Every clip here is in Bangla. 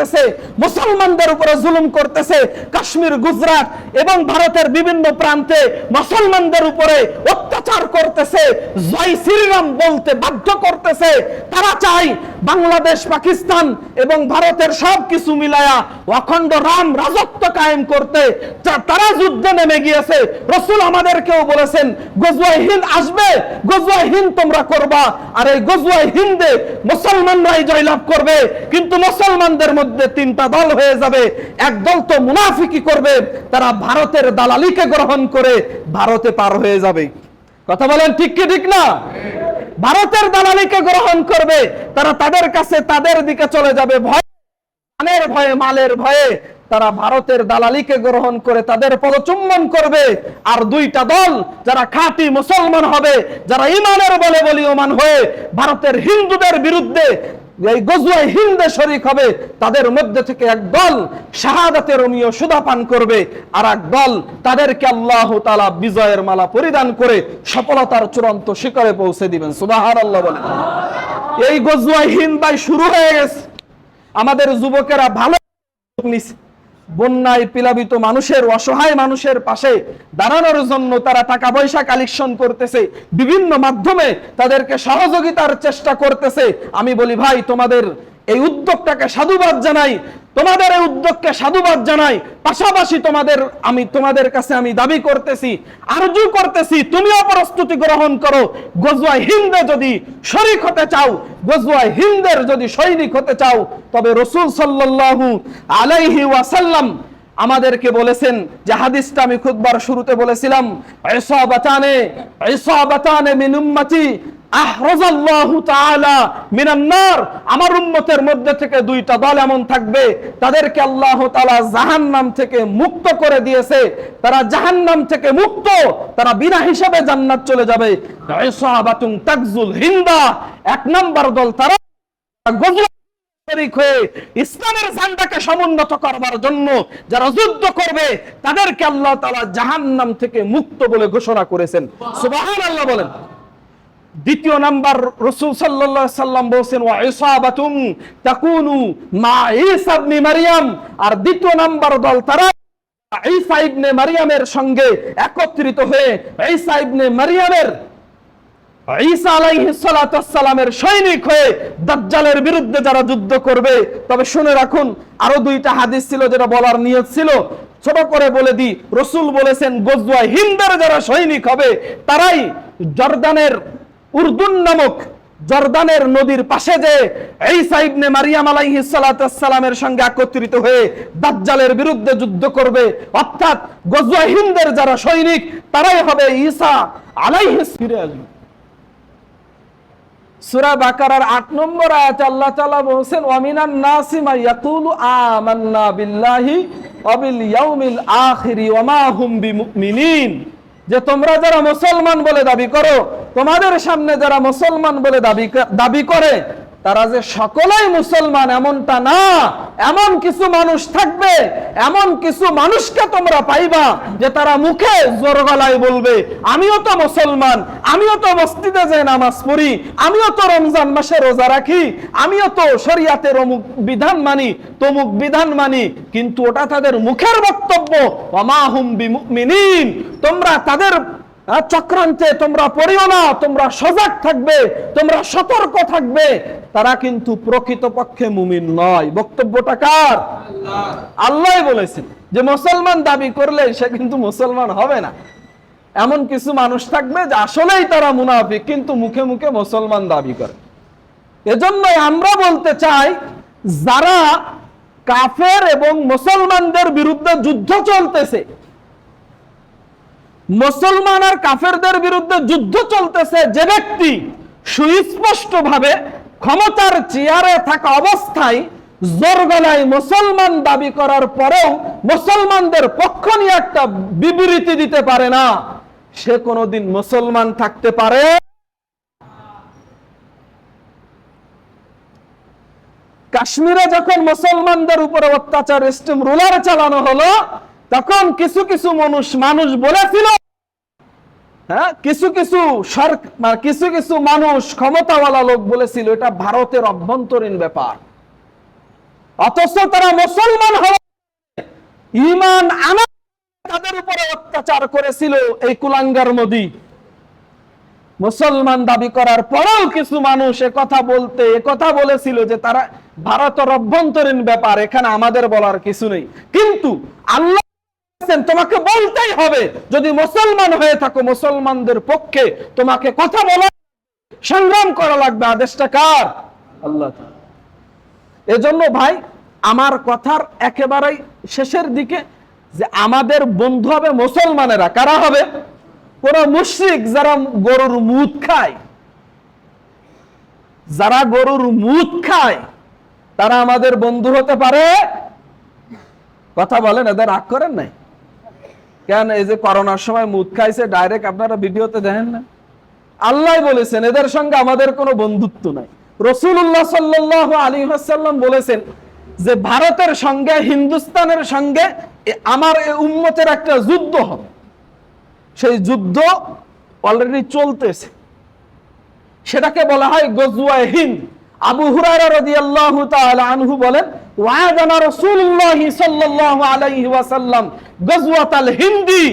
করতেছে, মুসলমানদের উপরে জুলুম করতেছে, কাশ্মীর, গুজরাট এবং ভারতের বিভিন্ন প্রান্তে মুসলমানদের উপরে অত্যাচার করতেছে, জয় শ্রীরাম বলতে বাধ্য করতেছে। তারা চায় বাংলাদেশ, পাকিস্তান এবং ভারতের সব কিছু মিলায়া অখণ্ড রাম রাজত্ব কায়েম করতে তারা যুদ্ধে নেমে গিয়েছে। রসুল আমাদেরকেও বলেছেন, গজওয়াই হিন্দ আসবে, গজওয়াই হিন্দ তোমরা করবা। আর এই গজওয়াই হিন্দে মুসলমানরাই জয়লাভ করবে, কিন্তু মুসলমানদের মধ্যে তিনটা দল হয়ে যাবে। এক দল তো মুনাফিকি করবে, তারা ভারতের দালালিকে গ্রহণ করে ভারতে পার হয়ে যাবে। কথা বলেন ঠিক কি, ঠিক না? ভারতের দালালিকে গ্রহণ করবে, তারা তাদের কাছে তাদের দিকে চলে যাবে। ভয়ে মালের ভয়ে তারা ভারতের দালালিকে গ্রহণ করে তাদের পদচুম্বন করবে। আর দুইটা দল যারা খাঁটি মুসলমান হবে, যারা ইমানের বলে বলিয়মান হয়ে ভারতের হিন্দুদের বিরুদ্ধে এই হিন্দে শরিক হবে, তাদের মধ্যে থেকে সুদা পান করবে, আর এক দল তাদেরকে আল্লাহ তালা বিজয়ের মালা পরিধান করে সফলতার চূড়ান্ত শিখরে পৌঁছে দিবেন সুবাহার আল্লাহ বলেন এই গজুয়াই হিন্দ ভাই শুরু হয়ে গেছে আমাদের যুবকেরা ভালো নিছে। বন্যায় পিলাবিত মানুষের, অসহায় মানুষের পাশে দাঁড়ানোর জন্য তারা টাকা পয়সা কালেকশন করতেছে। বিভিন্ন মাধ্যমে তাদেরকে সহযোগিতার চেষ্টা করতেছে। আমি বলি, ভাই, তোমাদের এই উদ্যোগটাকে সাধুবাদ জানাই। তোমাদের এই উদ্যোগকে সাধুবাদ জানাই। পাশাপাশি তোমাদের আমি তোমাদের কাছে আমি দাবি করতেছি, আরজু করতেছি, তুমিও প্রস্তুতি গ্রহণ করো। গজওয়াই হিন্দে যদি শরিক হতে চাও, গজওয়াই হিন্দের যদি সৈনিক হতে চাও, তবে রসুল সাল্লাল্লাহু আলাইহি ওয়াসাল্লাম আমাদেরকে বলেছেন যে হাদিসটা আমি খুদবার শুরুতে বলেছিলাম, ইসাবাতানে ইসাবাতানে মিন উম্মতি আমার মধ্যে থেকে দুইটা দল এমন থাকবে, তাদেরকে আল্লাহ থেকে মুক্ত করে দিয়েছে। তারা থেকে মুক্ত, তারা বিনা হিসাবে জান্নাত চলে যাবে। হিন্দা। এক নাম্বার দল তারা ইসলামের ঝান্ডাকে সমুন্নত করবার জন্য যারা যুদ্ধ করবে, তাদেরকে আল্লাহ জাহান্নাম থেকে মুক্ত বলে ঘোষণা করেছেন। সুবহানাল্লাহ বলেন। দ্বিতীয় নাম্বার রসুল সাল্লাম বলেছেন, ওয়া ইসাবাতুম তাকুনু মা ঈসা ইবনে মারইয়াম আর দ্বিতীয় নাম্বার দল, তারা ঈসা ইবনে মারইয়ামের সঙ্গে একত্রিত হয়ে ঈসা ইবনে মারইয়ামের ঈসা আলাইহিস সালামের সৈনিক হয়ে দাজ্জালের বিরুদ্ধে যারা যুদ্ধ করবে, তবে শুনে রাখুন, আরও দুইটা হাদিস ছিল যেটা বলার নিয়ত ছিল। ছোট করে বলে দি রসুল বলেছেন গজওয়া হিন্দের যারা সৈনিক হবে, তারাই জর্দানের উর্দুন নামক জর্দানের নদীর পাশে যে ঈসা ইবনে মারিয়াম আলাইহিস সালাতু সালামের সঙ্গে একত্রিত হয়ে দাজ্জালের বিরুদ্ধে যুদ্ধ করবে, অর্থাৎ গজওয়া হিন্দের যারা সৈনিক, তারাই হবে ঈসা আলাইহিস ফিরে সূরা বাকারার 8 নম্বর আয়াতে আল্লাহ তাআলা বলেছেন, ওয়ামিনান নাসি মা ইয়াকুলু আমান্না বিল্লাহি ওয়া বিল ইয়াউমিল আখিরি ওয়া মা হুম বিমুমিনিন। যে তোমরা যারা মুসলমান বলে দাবি করো, তোমাদের সামনে যারা মুসলমান বলে দাবি দাবি করে তারা যে সকলেই মুসলমান এমনটা না, এমন কিছু মানুষ থাকবে, এমন কিছু মানুষকে তোমরা পাইবা যে তারা মুখে জোর গলায় বলবে, আমিও তো মুসলমান, আমিও তো মসজিদে যে নামাজ পড়ি, আমিও তো রমজান মাসে রোজা রাখি, আমিও তো শরিয়াতের অমুক বিধান মানি, তমুক বিধান মানি, কিন্তু ওটা তাদের মুখের বক্তব্য। ওয়ামাহুম বিমুমিনিন। তোমরা তাদের চক্রান্তে তোমরা পড়িও না তোমরা সজাগ থাকবে তোমরা সতর্ক থাকবে। তারা কিন্তু প্রকৃতপক্ষে মুমিন নয়। বক্তব্যটা কার? আল্লাহ বলেছেন যে মুসলমান দাবি করলে সে কিন্তু মুসলমান হবে না। এমন কিছু মানুষ থাকবে যে আসলেই তারা মুনাফিক কিন্তু মুখে মুখে মুসলমান দাবি করে। এজন্যই আমরা বলতে চাই যারা কাফের এবং মুসলমানদের বিরুদ্ধে যুদ্ধ চলতেছে মুসলমান আর কাফেরদের বিরুদ্ধে যুদ্ধ চলতেছে, যে ব্যক্তি সুস্পষ্ট ভাবে ক্ষমতার চেয়ারে থাকা অবস্থায় জোর গলায় মুসলমান দাবি করার পরেও মুসলমানদের পক্ষ নিয়ে একটা বিবৃতি দিতে পারে না। সে কোনোদিন মুসলমান থাকতে পারে? কাশ্মীরে যখন মুসলমানদের উপরে অত্যাচার, স্টিম রুলার চালানো হলো তখন কিছু কিছু মানুষ মানুষ বলেছিল হ্যাঁ কিছু কিছু সরকার কিছু কিছু মানুষ ক্ষমতাওয়ালা লোক বলেছিল, এটা ভারতের অভ্যন্তরীণ ব্যাপার। অথচ তারা মুসলমান হওয়া ইমান আনা তাদের উপরে অত্যাচার করেছিল এই কুলাঙ্গার মোদী। মুসলমান দাবি করার পরেও কিছু মানুষ কথা বলতে কথা বলেছিল যে তারা ভারতের অভ্যন্তরীণ ব্যাপার, এখানে আমাদের বলার কিছু নেই। কিন্তু আল্লাহ তোমাকে বলতেই হবে। যদি মুসলমান হয়ে থাকো মুসলমানদের পক্ষে তোমাকে কথা বলা। সংগ্রাম করা লাগবে। আদেশটা কার? আল্লাহ। এজন্য ভাই আমার কথার একেবারেই শেষের দিকে যে আমাদের বন্ধু হবে মুসলমানেরা। কারা হবে? কোন মুশরিক যারা গরুর মুদ খায়। যারা গরুর মুদ খায় তারা আমাদের বন্ধু হতে পারে। কথা বলেন এদের রাগ করেন নাই? কেন এই যে করোনার সময় মুদ খাইছে ডাইরেক্ট আপনারা ভিডিওতে দেখেন না? আল্লাহ বলেছেন, এদের সঙ্গে আমাদের কোনো বন্ধুত্ব নাই। রসুল্লাহ সাল্লাহ আলী হাসাল্লাম বলেছেন যে, ভারতের সঙ্গে, হিন্দুস্তানের সঙ্গে আমার উম্মতের একটা যুদ্ধ হবে। সেই যুদ্ধ অলরেডি চলতেছে। সেটাকে বলা হয় গজওয়ায়ে হিন্দ। আবু হুরায়রা রাদিয়াল্লাহু তাআলা আনহু বলেন ওয়াদানা রাসূলুল্লাহি সাল্লাল্লাহু আলাইহি ওয়াসাল্লাম গজওয়াতাল হিন্দি।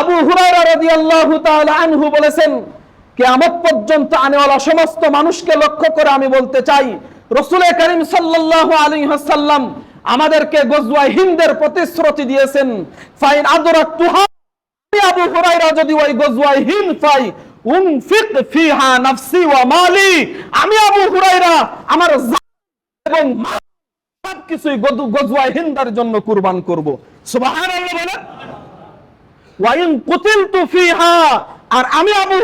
আবু হুরায়রা রাদিয়াল্লাহু তাআলা আনহু বলেছেন, কিয়ামত পর্যন্ত আনেওয়ালা সমস্ত মানুষকে লক্ষ্য করে আমি বলতে চাই রসুল করিম সাল্লাল্লাহু আলাইহি ওয়াসাল্লাম আমাদেরকে গজওয়ায়ে হিন্দের প্রতিশ্রুতি দিয়েছেন, ফাইন আদরাকতুহা। আমি আবু হুরায়রা যদি ওই গজওয়ায় হিন্দ পাই আমি আবু হুরায়রা আমার এবং হিন্দার জন্য কুরবান করব। সুবহানাল্লাহ বলেন। কুতিলতু ফিহা। আর আমি আবু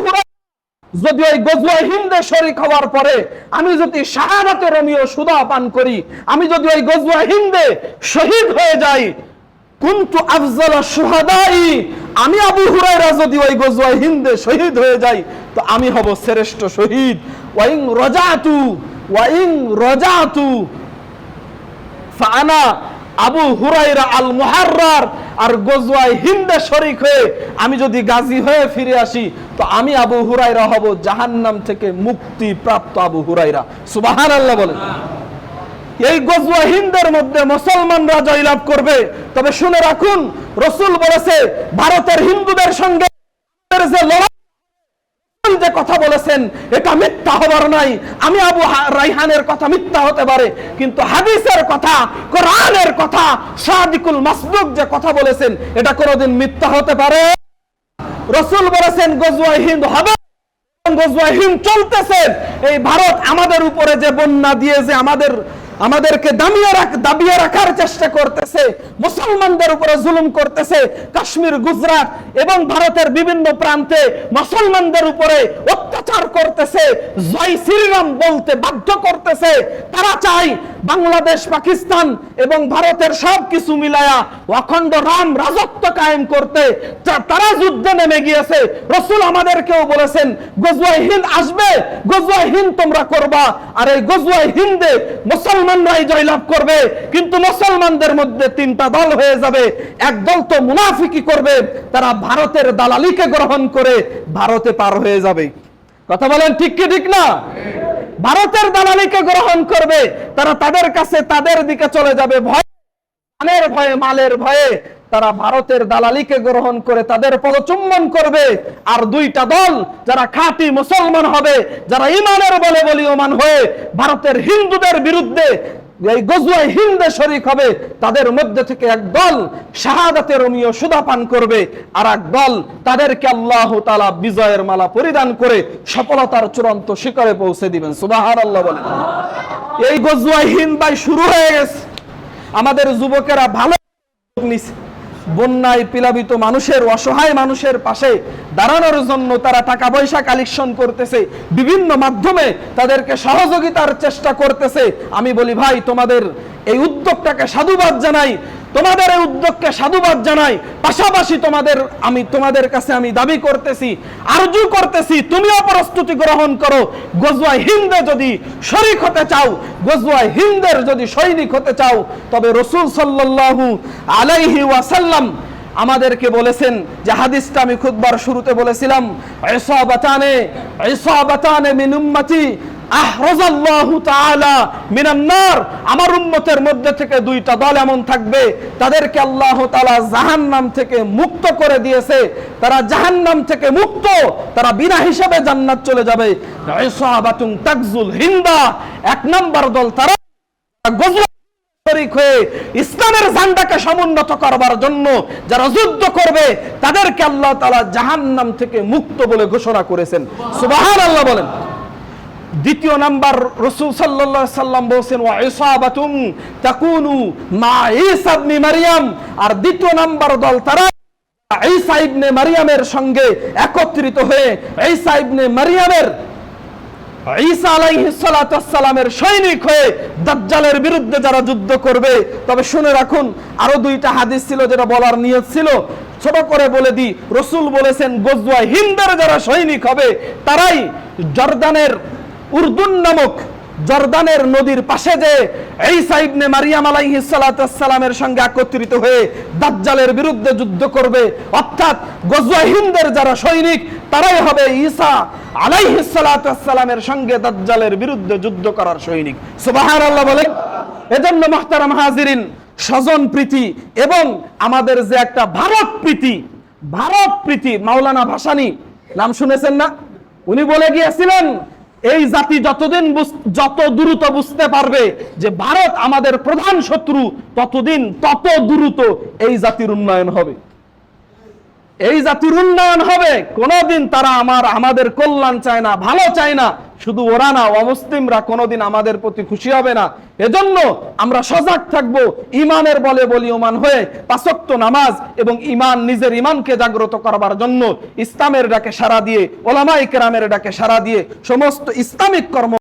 যদি ওই গজওয়ায় হিন্দে শরিক হওয়ার পরে আমি যদি শাহাদাতে রমিও সুদা পান করি, আমি যদি ওই গজওয়ায় হিন্দে শহীদ হয়ে যাই কুনতু আফজাল সুহাদাই আমি আবু হুরায়রা যদি ওই গজওয়ায় হিন্দে শহীদ হয়ে যাই, তো আমি হব শ্রেষ্ঠ শহীদ। ওয়াইং রজাতু ওয়াইং রজাতু। ফানা আবু হুরাইরা আল মুহাররার আর গজওয়ায় হিন্দে শরিক হয়ে আমি যদি গাজী হয়ে ফিরে আসি, তো আমি আবু হুরাইরা হব জাহান্নাম থেকে মুক্তি প্রাপ্ত আবু হুরাইরা সুবহানাল্লাহ বলেন। এই গজওয়া হিন্দের মধ্যে মুসলমানরা জয়লাভ করবে। তবে শুনে রাখুন, রসুল বলেছে, ভারতের হিন্দুদের সঙ্গে যে যে কথা বলেছেন, এটা মিথ্যা হবার নাই। আমি আবু রাইহানের কথা মিথ্যা হতে পারে, কিন্তু হাদিসের কথা, কোরআনের কথা, সাদিকুল মাসদুক যে কথা বলেছেন, এটা কোনোদিন মিথ্যা হতে পারে। রসুল বলেছেন গজওয়াই হিন্দ হবে গজওয়াই হিন্দ চলতেছে। এই ভারত আমাদের উপরে যে বন্যা দিয়ে যে আমাদের আমাদেরকে দামিয়ে রাখ দাবিয়ে রাখার চেষ্টা করতেছে, মুসলমানদের উপরে জুলুম করতেছে, কাশ্মীর, গুজরাট এবং ভারতের বিভিন্ন প্রান্তে মুসলমানদের উপরে অত্যাচার করতেছে, জয় শ্রীরাম বলতে বাধ্য করতেছে। তারা চাই বাংলাদেশ, পাকিস্তান এবং ভারতের সব কিছু মিলায়া অখণ্ড রাম রাজত্ব কায়েম করতে তারা যুদ্ধে নেমে গিয়েছে। রসুল আমাদেরকেও বলেছেন, গজওয়াই হিন্দ আসবে, গজওয়াই হিন্দ তোমরা করবা। আর এই গজওয়াই হিন্দে মুসলমানরাই জয়লাভ করবে, কিন্তু মুসলমানদের মধ্যে তিনটা দল হয়ে যাবে। এক দল তো মুনাফিকি করবে, তারা ভারতের দালালিকে গ্রহণ করে ভারতে পার হয়ে যাবে। কথা বলেন ঠিক কি, ঠিক না? ভারতের দালালিকে গ্রহণ করবে, তারা তাদের কাছে তাদের দিকে চলে যাবে ভয় ভয়ে, মালের ভয়ে। তারা ভারতের দালালিকে গ্রহণ করে তাদের পদচুম্বন করবে। আর দুইটা দল যারা খাঁটি মুসলমান হবে, যারা ইমানের বলে বলিয়মান হয়ে ভারতের হিন্দুদের বিরুদ্ধে এই গজুয়াই হিন্দে শরিক হবে, তাদের মধ্যে থেকে এক দল পান করবে। আর এক দল তাদেরকে আল্লাহ তালা বিজয়ের মালা পরিধান করে সফলতার চূড়ান্ত পৌঁছে দিবেন। সুবাহার আল্লাহ এই হিন্দ শুরু হয়ে গেছে। আমাদের যুবকেরা ভালো নিছে। বন্যায় পিলাবিত মানুষের, অসহায় মানুষের পাশে দাঁড়ানোর জন্য তারা টাকা পয়সা কালেকশন করতেছে। বিভিন্ন মাধ্যমে তাদেরকে সহযোগিতার চেষ্টা করতেছে। আমি বলি, ভাই, তোমাদের এই উদ্যোগটাকে সাধুবাদ জানাই। তোমাদের এই উদ্যোগকে সাধুবাদ জানাই। পাশাপাশি তোমাদের আমি, তোমাদের কাছে আমি দাবি করতেছি, আরজু করতেছি, তুমিও প্রস্তুতি গ্রহণ করো। গজওয়াই হিন্দে যদি শরিক হতে চাও, গজওয়াই হিন্দের যদি সৈনিক হতে চাও, তবে রসুল সাল্লাল্লাহু আলাইহি ওয়াসাল্লাম আমাদেরকে বলেছেন যে, হাদিসটা আমি খুদবার শুরুতে বলেছিলাম, ইসাবাতানে ইসাবাতানে মিন উম্মতি আমার মধ্যে থেকে দুইটা দল এমন থাকবে, তাদেরকে আল্লাহ তাআলা জাহান্নাম থেকে মুক্ত করে দিয়েছে। তারা জাহান্নাম থেকে মুক্ত, তারা বিনা হিসাবে জান্নাত চলে যাবে। হিন্দা। এক নাম্বার দল তারা ইসলামের ঝান্ডাকে সমুন্নত করবার জন্য যারা যুদ্ধ করবে, তাদেরকে আল্লাহ তাআলা জাহান্নাম থেকে মুক্ত বলে ঘোষণা করেছেন। সুবহানাল্লাহ বলেন। দ্বিতীয় নাম্বার রসুল সাল্লাম বলেছেন ইসাবাতুম তাকুনু মা মারইয়াম আর দ্বিতীয় নাম্বার দল তারা ঈসা ইবনে মারইয়ামের সঙ্গে একত্রিত হয়ে ঈসা ইবনে মারইয়ামের ঈসা সৈনিক হয়ে দাজ্জালের বিরুদ্ধে যারা যুদ্ধ করবে, তবে শুনে রাখুন, আরও দুইটা হাদিস ছিল যেটা বলার নিয়ত ছিল। ছোট করে বলে দি রসুল বলেছেন গজওয়া হিন্দের যারা সৈনিক হবে, তারাই জর্দানের উর্দুন নামক জর্দানের নদীর পাশে যে ঈসা ইবনে মারিয়াম আলাইহিস সালামের সঙ্গে একত্রিত হয়ে দাজ্জালের বিরুদ্ধে যুদ্ধ করবে, অর্থাৎ গজওয়া হিন্দের যারা সৈনিক, তারাই হবে ঈসা আলাইহিস সালামের সঙ্গে দাজ্জালের বিরুদ্ধে যুদ্ধ করার সৈনিক। সুবহানাল্লাহ বলেন, এজন্য মুহতারাম হাজিরিন, স্বজন প্রীতি এবং আমাদের যে একটা ভারত প্রীতি ভারত প্রীতি মাওলানা ভাসানী, নাম শুনেছেন না? উনি বলে গিয়েছিলেন এই জাতি যতদিন যত দ্রুত বুঝতে পারবে যে ভারত আমাদের প্রধান শত্রু, ততদিন তত দ্রুত এই জাতির উন্নয়ন হবে। এই জাতির উন্নয়ন হবে, কোনোদিন তারা আমার, আমাদের কল্যাণ চায় না, ভালো চায় না। শুধু ওরা না, অমুসলিমরা কোনোদিন আমাদের প্রতি খুশি হবে না। এজন্য আমরা সজাগ থাকব, ইমানের বলে বলিয়মান হয়ে পাঁচক্ত নামাজ এবং ইমান, নিজের ইমানকে জাগ্রত করবার জন্য ইসলামের ডাকে সারা দিয়ে ওলামাই কেরামের ডাকে সারা দিয়ে সমস্ত ইসলামিক কর্ম